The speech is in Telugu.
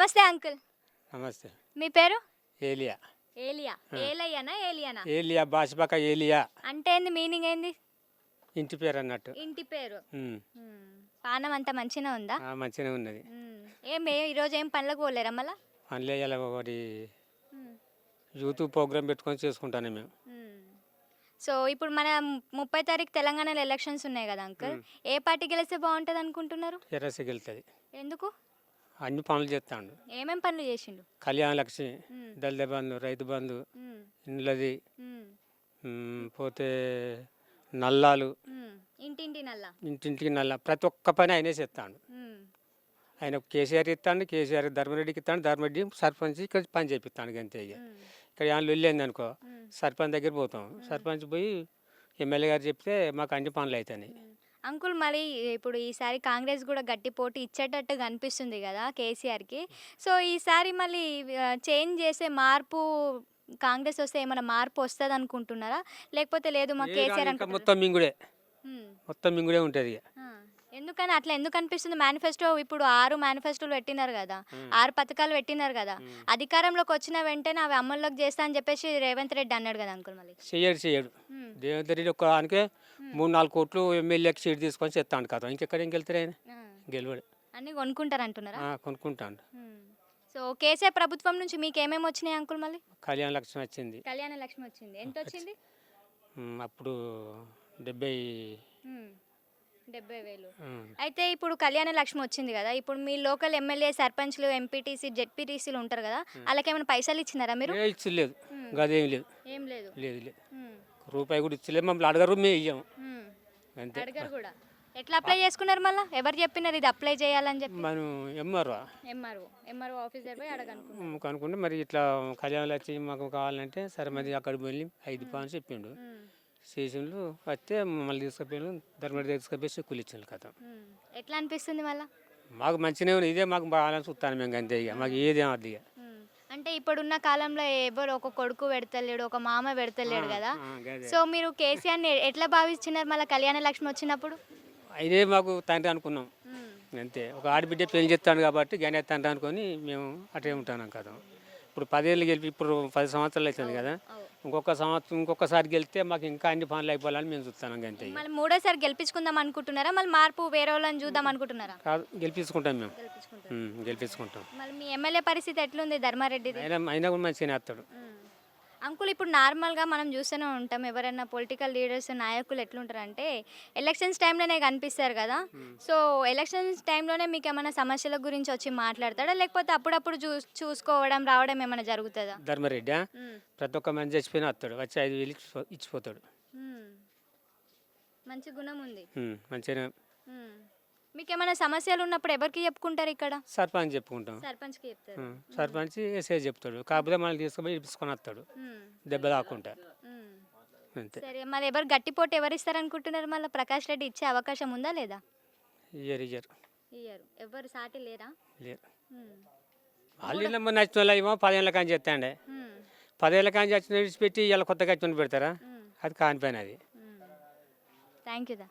నమస్తే అంకుల్. నమస్తే. మీ పేరు? ఏలియా. ఏలియా. ఏలయ్యనా ఏలియానా? ఏలియా భాషపక ఏలియా. అంటే ఏంది మీనింగ్ ఏంది? ఇంటి పేరు అన్నట్టు. ఇంటి పేరు. ఉమ్. పానం అంత మంచిగా ఉందా? ఆ, మంచిగానే ఉన్నది. ఏం ఏ- ఈరోజు ఏం పనులకు పోలేరా మళ్ళా? పనులు వేయాలి ఒకటి. యూత్ ప్రోగ్రామ్ పెట్టుకొని చేసుకుంటాను మేము. సో ఇప్పుడు మన ముప్పై తారీఖు తెలంగాణలో ఎలక్షన్స్ ఉన్నాయి కదా అంకుల్. ఏ పార్టీ గెలిస్తే బాగుంటుంది అనుకుంటున్నారు ఎర్రసి వెళ్తుంది ఎందుకు? అన్ని పనులు చేస్తాడు ఏమేం పనులు చేసిండు కళ్యాణ లక్ష్మి. దళిత బంధు రైతు బంధు. ఇండ్లది పోతే నల్లాలు. ఇంటింటి నల్ల ఇంటింటికి నల్ల ప్రతి ఒక్క పని ఆయనే చేస్తాడు. ఆయన కేసీఆర్ ఇస్తాడు కేసీఆర్ ధర్మరెడ్డికి ఇస్తాడు ధర్మరెడ్డి సర్పంచ్ ఇక్కడ పని చేపిస్తాడు అంతే ఇక. ఇక్కడ ఏమైనా లొల్లింది అనుకో. సర్పంచ్ దగ్గర పోతాం సర్పంచ్ పోయి ఎమ్మెల్యే గారు చెప్తే మాకు అన్ని పనులు అవుతాయి అంకుల్ మరి ఇప్పుడు ఈసారి కాంగ్రెస్ కూడా గట్టి పోటీ ఇచ్చేటట్టు కనిపిస్తుంది కదా కేసీఆర్కి. సో ఈసారి మళ్ళీ చేంజ్ చేసే మార్పు కాంగ్రెస్ వస్తే ఏమైనా మార్పు వస్తుంది అనుకుంటున్నారా? లేకపోతే లేదు మా కేసీఆర్ అనుకుంటున్నారా? మొత్తం మింగుడే. మొత్తం మింగుడే ఉంటుంది ఇక. ఆ. ఎందుకని అట్లా ఎందుకు అనిపిస్తుంది? మేనిఫెస్టో ఇప్పుడు ఆరు మేనిఫెస్టోలు పెట్టినారు కదా. ఆరు పథకాలు పెట్టినారు కదా. అధికారంలోకి వచ్చిన వెంటనే అవి అమల్లోకి చేస్తా అని చెప్పేసి రేవంత్ రెడ్డి అన్నాడు కదా అంకుల్ మళ్ళీ. చెయ్యడు చెయ్యడు. దేవేంద్ర రెడ్డి ఒక్క దానికే మూడు నాలుగు కోట్లు ఎమ్మెల్యేకి సీట్ తీసుకొని చెప్తాడు కదా. ఇంకెక్కడ ఇంకెళ్తారు ఆయన ఆ. గెలవడు. అన్నీ కొనుక్కుంటారు అంటున్నారా ఆ, కొనుక్కుంటాడు. సో కేసీఆర్ ప్రభుత్వం నుంచి మీకు ఏమేమి వచ్చినాయి అంకుల్ మళ్ళీ? కళ్యాణ లక్ష్మి వచ్చింది. కళ్యాణ లక్ష్మి వచ్చింది. ఎంత వచ్చింది? అప్పుడు డెబ్బై. డెబ్బై వేలు. అయితే ఇప్పుడు కళ్యాణ లక్ష్మి వచ్చింది కదా. ఇప్పుడు మీ లోకల్ ఎమ్మెల్యే సర్పంచ్లు ఎంపీటీసీ జెడ్పీటీసీలు ఉంటారు కదా. వాళ్ళకి ఏమైనా పైసలు ఇచ్చినారా మీరు? ఏ ఇచ్చలేదు. గదేం లేదు. ఏం లేదు. లేదు లేదు. రూపాయి కూడా ఇచ్చలేదు మమ్మల్ని అడగరు మేము ఇయ్యాము. అంతే. అడగరు కూడా. ఎట్లా అప్లై చేసుకున్నారు మళ్ళీ? ఎవరు చెప్పినారు ఇది అప్లై చేయాలని చెప్పి? మనం ఎంఆర్ఓ. ఎంఆర్ఓ. ఎంఆర్ఓ ఆఫీసర్ పోయి అడగనుకున్నారు అనుకుంటే మరి ఇట్లా కళ్యాణ లక్ష్మి మాకు కావాలంటే సరే మరి అక్కడికి వెళ్ళి ఐదు పాలు చెప్పిండు. స్టేషన్లు వస్తే మమ్మల్ని తీసుకుపోయాను ధర్మడి తీసుకుపోయి చెక్కులు ఇచ్చాను కథ. ఎట్లా అనిపిస్తుంది మళ్ళీ? మాకు మంచిగా ఇదే మాకు బాగాలని చూస్తాను మేము అంతే ఇక. మాకు ఏది అది ఇక. అంటే ఇప్పుడున్న కాలంలో ఎవరు ఒక కొడుకు పెడతలేడు ఒక మామ పెడతలేడు కదా. సో మీరు కేసీఆర్ని ఎట్లా భావిస్తున్నారు మళ్ళీ కళ్యాణ లక్ష్మి వచ్చినప్పుడు? ఇదే మాకు తండ్రి అనుకున్నాం. అంతే. ఒక ఆడబిడ్డ పెళ్ళి చేస్తాడు కాబట్టి గనే తండ్రి అనుకొని మేము అటే ఉంటాను కదా. ఇప్పుడు పదేళ్ళు గెలిపి ఇప్పుడు పది సంవత్సరాలు అవుతుంది కదా. ఇంకొక సంవత్సరం ఇంకొకసారి గెలిస్తే మాకు ఇంకా అన్ని పనులు అయిపోవాలని మేము చూస్తాం అంతే. మళ్ళీ మూడోసారి గెలిపించుకుందాం అనుకుంటున్నారా? మళ్ళీ మార్పు వేరే వాళ్ళని చూద్దాం అనుకుంటున్నారా? కాదు గెలిపించుకుంటాం మేము. గెలిపించుకుంటాం. మళ్ళీ మీ ఎమ్మెల్యే పరిస్థితి ఎట్లుంది ధర్మారెడ్డిది? అయినా అయినా కూడా మంచిగానే వస్తాడు అంకుల్ ఇప్పుడు నార్మల్గా మనం చూస్తూనే ఉంటాం ఎవరైనా పొలిటికల్ లీడర్స్ నాయకులు ఎట్లుంటారంటే ఎలక్షన్స్ టైంలోనే కనిపిస్తారు కదా. సో ఎలక్షన్స్ టైంలోనే మీకు ఏమైనా సమస్యల గురించి వచ్చి మాట్లాడతాడా? లేకపోతే అప్పుడప్పుడు చూ చూసుకోవడం రావడం ఏమైనా జరుగుతుందా? ధర్మరెడ్డి? ప్రతి ఒక్క మంది చచ్చిపోయినా వస్తాడు. వచ్చి ఐదు వేలు ఇచ్చిపో- ఇచ్చిపోతాడు. మంచి గుణం ఉంది. మ్మ్. మీకు ఏమైనా సమస్యలు ఉన్నప్పుడు ఎవరికి చెప్పుకుంటారు ఇక్కడ? సర్పంచ్ చెప్పుకుంటాం. సర్పంచ్కి చెప్తారు. సర్పంచ్ ఎస్ఐ చెప్తాడు. కాకపోతే మనల్ని తీసుకుపోయి ఇప్పించుకొని వస్తాడు. దెబ్బ మ్మ్. అంతే. సరే మరి ఎవరు గట్టిపోటు ఎవరు ఇస్తారు అనుకుంటున్నారు మళ్ళీ ప్రకాష్ రెడ్డి ఇచ్చే అవకాశం ఉందా లేదా? ఇయ్యరు ఇయ్యరు. ఇయ్యరు. ఎవరు సాటి లేరా? లేరు. వాళ్ళు ముందు నచ్చిన వాళ్ళు ఏమో పదేళ్ళ కాంచి చేస్తాండే. మ్మ్. పదేళ్ళ కాంచి వచ్చిన విడిచిపెట్టి ఇలా కొత్తగా వచ్చిన పెడతారా. అది కానిపోయిన అది. Thank you the.